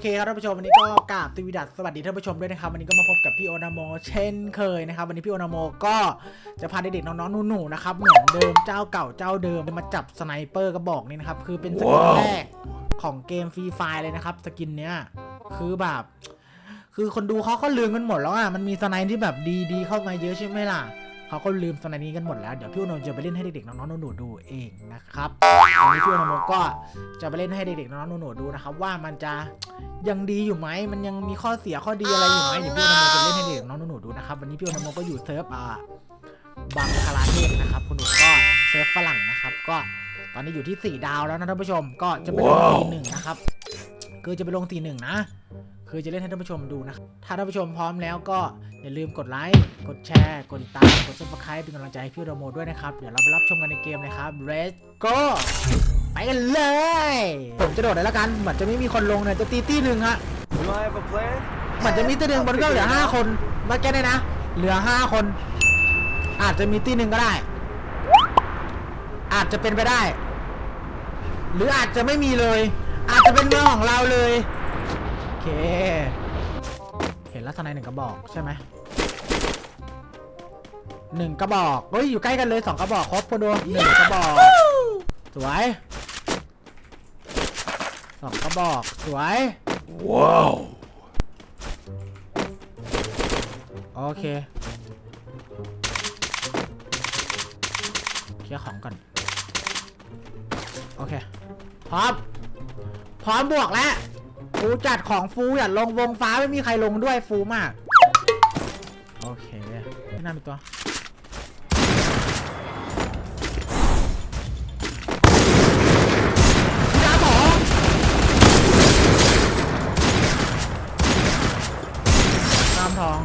เคครับท่านผู้ชมวันนี้ก็กราบสวีดัสสวัสดีท่านผู้ชมด้วยนะครับวันนี้ก็มาพบกับพี่โอนาโมเช่นเคยนะครับวันนี้พี่โอนาโมก็จะพาเด็กๆน้องๆหนูๆนะครับเหมือนเดิมเจ้าเก่าเจ้าเดิมมาจับสไนเปอร์กระบอกนี้นะครับคือเป็นสกินแรกของเกมฟรีไฟเลยนะครับสกินเนี้ยคือแบบ คือคนดูเขาก็ลืมกันหมดแล้วอะมันมีสไนที่แบบดีๆเข้ามาเยอะใช่ไหมล่ะ เขาก็ลืมสไนนี้กันหมดแล้ว เดี๋ยวพี่โอนาโมจะไปเล่นให้เด็กๆน้องๆหนูๆดูเองนะครับวันนี้พี่โอนาโมก็จะไปเล่นให้เด็กๆน้องๆหนูๆดูนะครับว่ามันจะยังดีอยู่ไหมมันยังมีข้อเสียข้อดีอะไรอยู่ไหมเดี๋ยวพี่โอนาโมจะเล่นให้เด็กๆน้องๆหนูๆดูนะครับวันนี้พี่โอนาโมก็อยู่เซิร์ฟอ่าบังคาราเทศนะครับคุณหนูก็เซิร์ฟฝรั่งนะครับก็ตอนนี้อยู่ที่ 4 ดาวแล้วนะท่านผู้ชมก็จะไปลงตีหนึ่งนะครับคือจะไปลงตีหนึ่งนะ คือจะเล่นให้ท่านผู้ชมดูนะถ้าท่านผู้ชมพร้อมแล้วก็ อย่าลืมกดไลค์ กดแชร์กดติดตาม กดซับสไครป์เป็นกำลังใจให้พี่โอนาโมด้วยนะครับ เดี๋ยวเราไปรับชมกันในเกมเลยครับ Let's go ไปกันเลย ผมจะโดดเลยแล้วกัน เหมือนจะไม่มีคนลงเนี่ย จะตีตีหนึ่งฮะ You wanna have a plan? เหมือนจะมีตีหนึ่งบนก็เหลือห้าคนเมื่อกี้เนี่ยนะ เหลือห้าคน อาจจะมีตีหนึ่งก็ได้ อาจจะเป็นไปได้ หรืออาจจะไม่มีเลย อาจจะเป็นเมืองของเราเลย โอเค เห็นลักษณะหนึ่งกระบอกใช่ไหมหนึ่งกระบอกเฮ้ยอยู่ใกล้กันเลยสองกระบอกครบพอดูหนึ่งกระบอก สวยสองกระบอกสวย Wow. โอเคเคลียร์ของก่อนโอเคพร้อมพร้อมบวกแล้ว ฟูจัดของฟูอย่าลงวงฟ้าไม่มีใครลงด้วยฟูมาก โอเคไม่น่ามีตัวยาสองตามทอง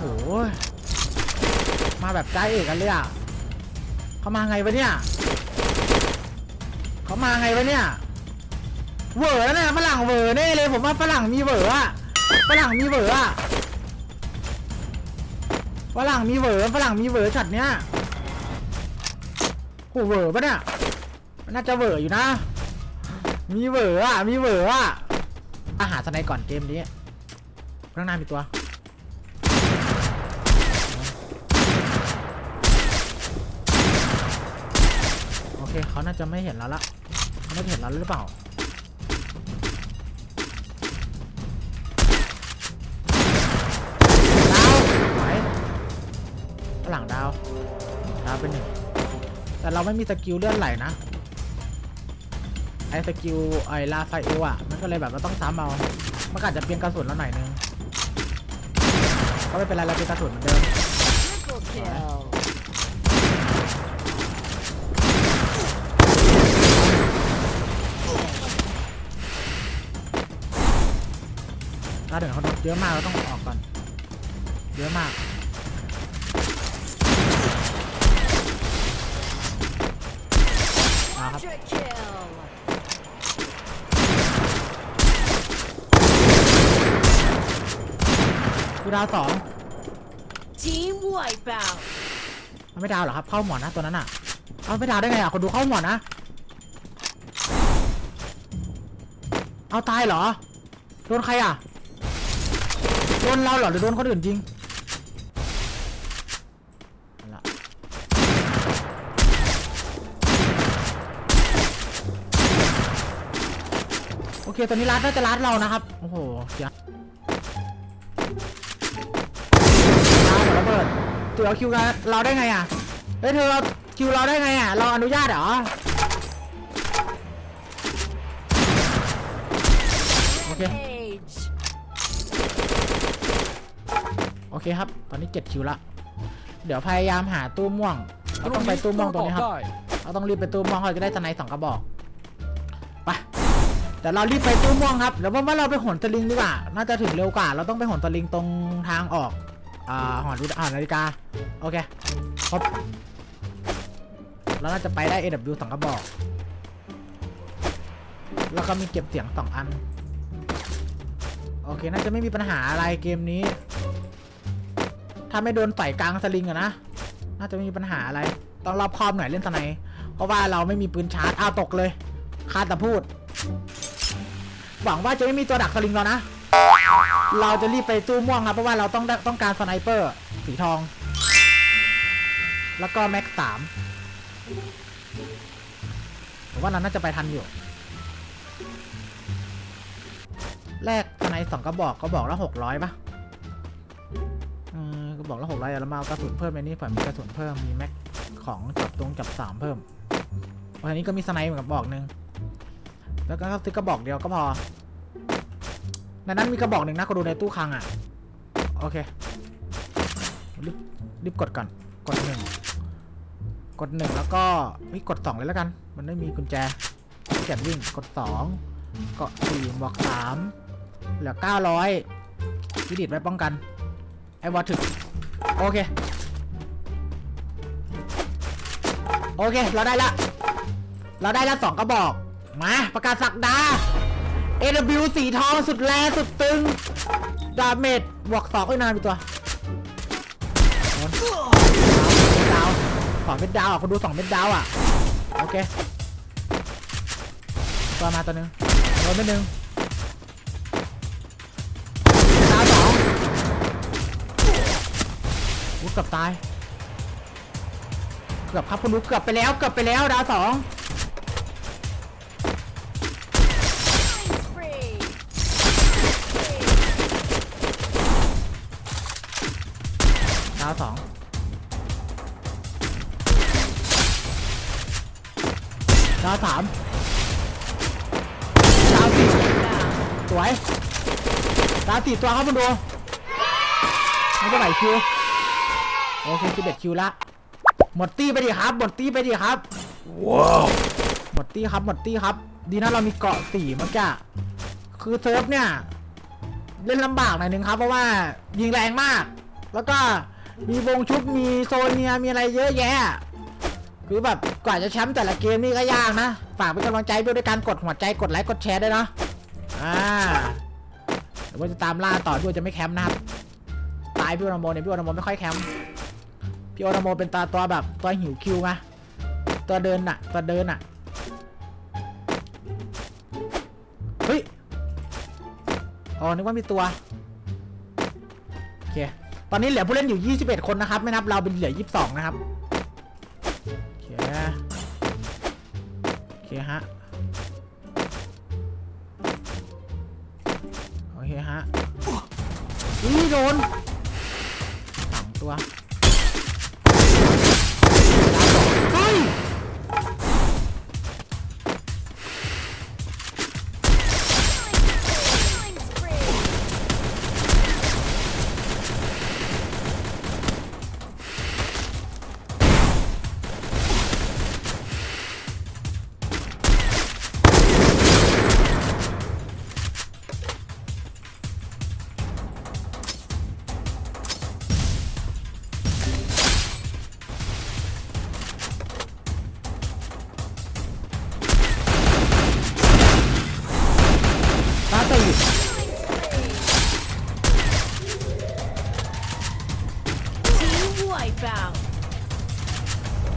โอ้โหมาแบบใจเอกกันเลยอะเขามาไงวะเนี่ย เขามาไงวะเนี่ย เวอแล้วเนี่ยฝรั่งเวอร์แน่เลยผมว่าฝรั่งมีเวอร์อะฝรั่งมีเวอร์อะฝรั่งมีเวอร์ฝรั่งมีเวอช็อตเนี้ยโหเวอร์ปะเนี่ยมันน่าจะเวอร์อยู่นะ มีเวอร์อะมีเวอร์อะอาหารสไนก่อนเกมนี้ข้างหน้ามีตัวโอเคเขาน่าจะไม่เห็นแล้วละเขาน่เห็นเราหรือเปล่า ฝรั่งดาวดาวเป็นหนึ่งแต่เราไม่มีสกิลเลื่อนไหลนะไอ้สกิลไอ้ลาไฟเอลอะมันก็เลยแบบเราต้องซ้ำเอามันก็อาจจะเปลี่ยนกระสุนเราหน่อยนึงก็ไม่เป็นไรเราเป็นกระสุนเหมือนเดิมถ้าเดี๋ยวเขาเยอะมากเราต้องออกก่อนเยอะมาก กูดาวสอง Team wipeout. มันไม่ดาวเหรอครับ เข้าหมอนนะตัวนั้นอะ เอาไม่ดาวได้ไงอะคนดูเข้าหมอนนะ เอาตายเหรอ โดนใครอะ โดนเราเหรอหรือโดนคนอื่นจริงเอาละโอเคตอนนี้รัดน่าจะรัดเรานะครับ โอ้โหเสีย ตัวเอาคิวเราได้ไงอะ เฮ้ยเธอเราคิวเราได้ไงอะ เราอนุญาตเหรอ โอเค โอเคครับ ตอนนี้7คิวละ เดี๋ยวพยายามหาตู้ม่วง เราต้องไปตู้ม่วงตรงนี้ครับ เราต้องรีบไปตู้ม่วงเราจะได้สไนด์สองกระบอก ไปเดี๋ยวเรารีบไปตู้ม่วงครับเดี๋ยวว่าเราไปหนสลิงดีกว่า น่าจะถึงเร็วกว่า เราต้องไปหนสลิงตรงทางออก อ่าหอดูอ่านาฬิกา โอเคครบเราน่าจะไปได้ AW สองกระบอก แล้วก็มีเก็บเสียงสองอัน โอเค น่าจะไม่มีปัญหาอะไรเกมนี้ ถ้าไม่โดนใส่กลางสลิงอะนะ น่าจะไม่มีปัญหาอะไร ต้องรอบคอบหน่อยเล่นสไนเพราะว่าเราไม่มีปืนชาร์จ อ้าวตกเลย คาดแต่พูด หวังว่าจะไม่มีตัวดักสลิงเรานะ เราจะรีบไปตู้ม่วงครับเพราะว่าเราต้องต้องการสไนเปอร์สีทอง แล้วก็แม็กสามผมว่าเราน่าจะไปทันอยู่แลกสไนสองกระบอกก็บอกละหกร้อยปะก็บอกละหกร้อยแล้วมาเอากระสุนเพิ่มในนี้เผื่อมีกระสุนเพิ่มมีแม็กของจับตรงจับสามเพิ่มวันนี้ก็มีสไนเหมือนกับบอกหนึ่งแล้วก็ซื้อกระบอกเดียวก็พอ ในนั้นมีกระบอกหนึ่งนะก็ดูในตู้คลังอะ โอเค รีบรีบกดก่อน กดหนึ่ง กดหนึ่งแล้วก็เฮ้ยกดสองเลยแล้วกัน มันไม่มีกุญแจเกียนวิ่ง กดสองกาะสี่บวกสามเหลือเก้าร้อยวิดิตไว้ป้องกัน ไอ้วอถึก โอเค โอเค เราได้ละ เราได้ละสองกระบอก มาประกาศสักดา AW สีทองสุดแรงสุดตึง ดาเมจบวกสองเอ้นานไปตัวดาวสองเม็ดดาวอะคุณดูสองเม็ดดาวอะ โอเค ตัวมาตัวหนึงโดนไปหนึ่งดาวสองอุ๊ยเกือบตาย เกือบครับคุณดูเกือบไปแล้วเกือบไปแล้วดาวสองาวสองดาวสามดาวสี่สวยดาวสี่ตัวครับคุณดูไม่ได้ไหวคิว โอเคสิบเอ็ดคิวละ หมดตี้ไปดิครับ หมดตี้ไปดิครับ Wow. หมดตี้ครับ หมดตี้ครับ ดีนะเรามีเกาะสี่เมื่อกี้คือเซิร์ฟเนี่ย เล่นลำบากหน่อยนึงครับ เพราะว่ายิงแรงมาก แล้วก็ มีวงชุบมีโซเนียมีอะไรเยอะแยะ คือแบบกว่าจะแชมป์แต่ละเกมนี่ก็ยากนะ ฝากเป็นกำลังใจด้วยด้วยการกดหัวใจกดไลค์กดแชร์ด้วยนะอ่าเดี๋ยวว่าจะตามล่าต่อด้วยจะไม่แคมป์นะครับตายพี่โอนาโมเนี่ยพี่โอนาโมไม่ค่อยแคมป์พี่โอนาโมเป็นตาตัวแบบตัวหิวคิวไงตัวเดินน่ะตัวเดินน่ะเฮ้ยอ๋อนึกว่ามีตัวโอเค ตอนนี้เหลือผู้เล่นอยู่ 21 คนนะครับ ไม่นับเราเป็นเหลือ 22 นะครับ โอเค โอเคฮะ โอเคฮะอุ้ยโดนสองตัว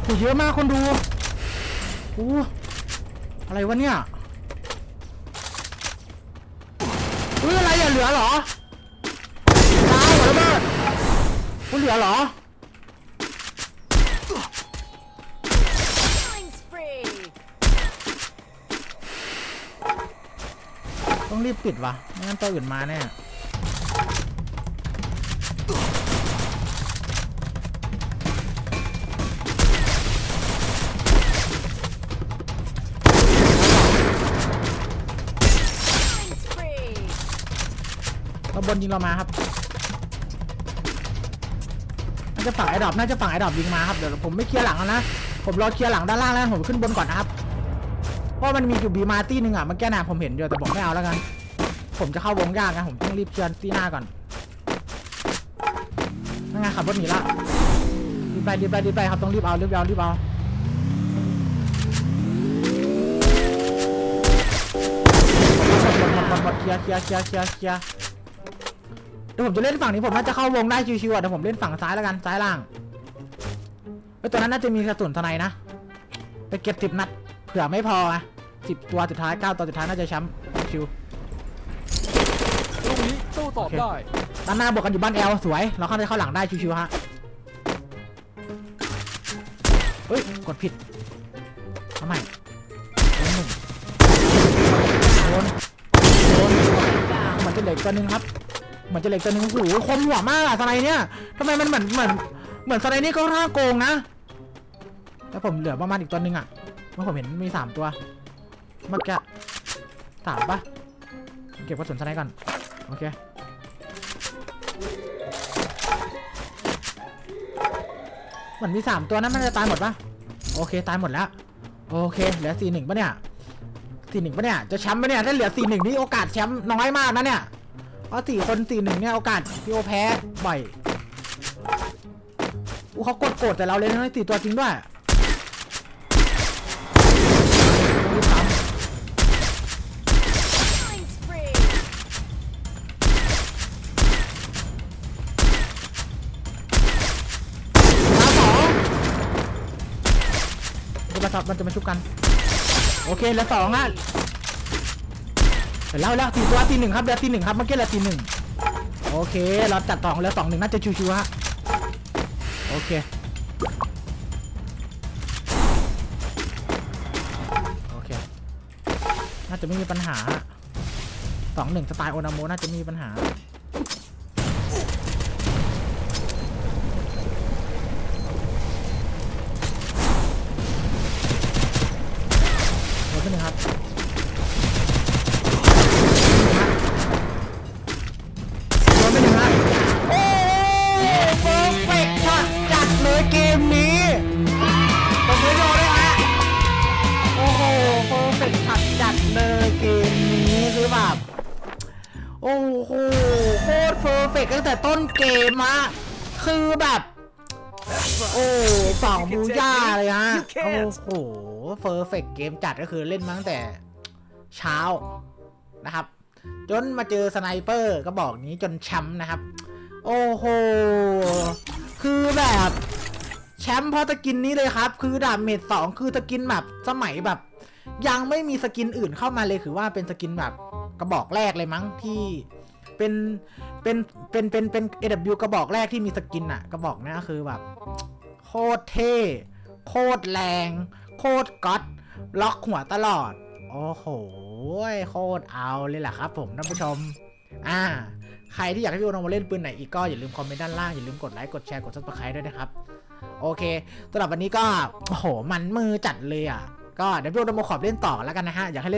หเยอะมากคนดูโอ้อะไรวะเนี่ยเฮ้ยอะไรอะเหลือเหรอดาวเหรอระเบิดคุณเหลือเหรอ Killing spree. ต้องรีบปิดวะไม่งั้นตัวอื่นมาแน่ บนยิงเรามาครับน่าจะฝั่งไอ้ดอบน่าจะฝั่งไอ้ดอบยิงมาครับเดี๋ยวผมไม่เคลียร์หลังแล้วนะผมรอเคลียร์หลังด้านล่างแล้วผมขึ้นบนก่อนนะครับเพราะมันมีอยู่บีมาตี้หนึ่งอะเมื่อกี้นะผมเห็นอยู่แต่ผมไม่เอาแล้วกัน ผมจะเข้าวงยากนะผมต้องรีบเคลียร์ตีหน้าก่อนนั่งไงขับรถหนีละรีบไปรีบไปรีบไปครับต้องรีบเอารีบเอารีบเอาหมดหมดหมดหมดเคลียร์เคลียร์เคลียร์เคลียร์เคลีย ดี๋ยวผมจะเล่นฝั่งนี้ผมน่าจะเข้าวงได้ชิวๆอะเดี๋ยวผมเล่นฝั่งซ้ายแล้วกันซ้ายล่างเฮ้ยตัวนั้นน่าจะมีกระสุนทนายนะไปเก็บสิบนัดเผื่อไม่พออะสิบตัวสุดท้ายเก้าตัวสุดท้ายน่าจะแชมป์ชิวลูกนี้โต้ตอบโอเคได้ด้านหน้าบวกกันอยู่บ้านแอลสวยเราเข้าได้เข้าหลังได้ชิวๆฮะเฮ้ยกดผิดทำไมโดนหนึ่งโดนโดน Wipeout. เหมือนจะเหล็กตัวหนึ่งครับ เหมือนจะเหล็กตัวหนึ่งโอ้โหคมหัวมากอะสไนด์เนี่ยทำไมมันเหมือนเหมือนเหมือนสไนด์นี่ก็ท่าโกงนะแล้วผมเหลือประมาณอีกตัวหนึ่งอะเมื่อผมเห็นมีสามตัวเมื่อกี้สามปะเก็บกระสุนสไนด์ก่อนโอเคเหมือนมีสามตัวนั้นมันจะตายหมดปะโอเคตายหมดแล้วโอเคเหลือสี่หนึ่งปะเนี่ยสี่หนึ่งปะเนี่ยจะแชมป์ปะเนี่ยถ้าเหลือสี่หนึ่งนี่โอกาสแชมป์น้อยมากนะเนี่ย เพราะสี่คนสี่หนึ่งเนี่ยโอกาสพี่โอแพ้บ่อยอู้เขากดโกรธแต่เราเลยนะสี่ตัวจริงด้วยรีบทำ Killing spree. ดาวสองมันจะมาชุบกัน โอเคเหลือสองอะ เห็นแล้วแล้วตีตัวตีหนึ่งครับเหลือตีหนึ่งครับเมื่อกี้เหละตีหนึ่งโอเคเราจัดสองแล้วสองหนึ่งน่าจะชิวๆฮะโอเคโอเค น่าจะไม่มีปัญหาสองหนึ่งสไตล์โอนาโมน่าจะไม่มีปัญหา โอ้โหโคตรเฟอร์เฟกต์ตั้งแต่ต้นเกมอะคือแบบ โอ้สองบูย่าเลยฮะ โอ้โหเฟอร์เฟกเกมจัดก็คือเล่นมาตั้งแต่เช้านะครับ จนมาเจอสไนเปอร์ก็บอกนี้จนแชมป์นะครับ โอ้โห คือแบบแชมป์เพราะสกินนี้เลยครับ คือดาบเมจสองคือสกินแบบสมัยแบบ ยังไม่มีสกินอื่นเข้ามาเลยคือว่าเป็นสกินแบบ กระบอกแรกเลยมั้งที่เป็นเป็นเป็นเป็นเป็น AW กระบอกแรกที่มีสกินอะกระบอกเนี้ยคือแบบ โคตรเท่ โคตรแรง โคตรก๊อตล็อกหัวตลอด โอ้โห โคตรเอาเลยแหละครับผมท่านผู้ชม อ่า ใครที่อยากให้พี่โอนามาเล่นปืนไหนอีกก็อย่าลืมคอมเมนต์ด้านล่าง อย่าลืมกดไลค์ กดแชร์ กดซับสไครต์ด้วยนะครับ โอเคสำหรับวันนี้ก็ โอ้โห มันมือจัดเลยอะ ก็เดี๋ยวพี่โอนามาขอบเล่นต่อแล้วกันนะฮะ อยากให้เล่น